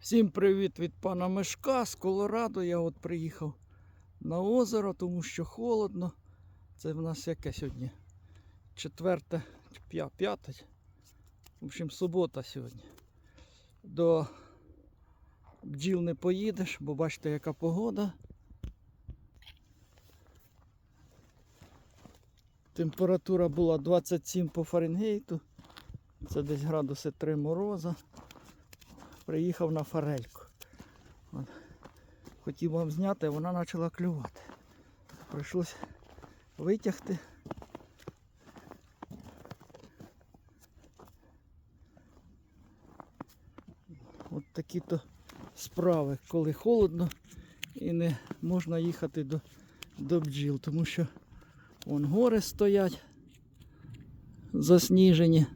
Всім привіт від пана Мешка з Колорадо. Я от приїхав на озеро, тому що холодно. Це в нас яке сьогодні? Четверте, п'яте. В общем, субота сьогодні. До бджіл не поїдеш, бо бачите, яка погода. Температура була 27 по Фаренгейту. Це десь градуси 3 мороза приїхав на форельку. От. Хотів вам зняти, вона почала клювати. Прийшлось витягти. От такі то справи, коли холодно і не можна їхати до, до бджіл, тому що вон гори стоять засніжені.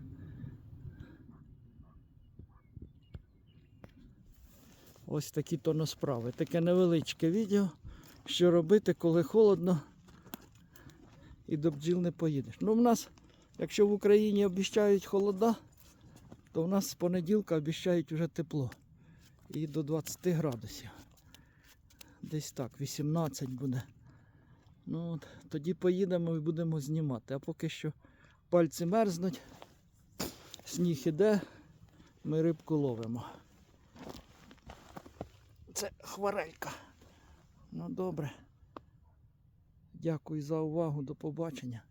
Ось такі то на справи. Таке невеличке відео, що робити, коли холодно і до бджіл не поїдеш. Ну, в нас, якщо в Україні обіщають холода, то в нас з понеділка обіщають вже тепло. І до 20 градусів. Десь так, 18 буде. Ну, от, тоді поїдемо і будемо знімати. А поки що пальці мерзнуть, сніг іде, ми рибку ловимо. Це хварелька. Ну добре. Дякую за увагу. До побачення.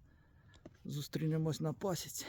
Зустрінемось на пасіці.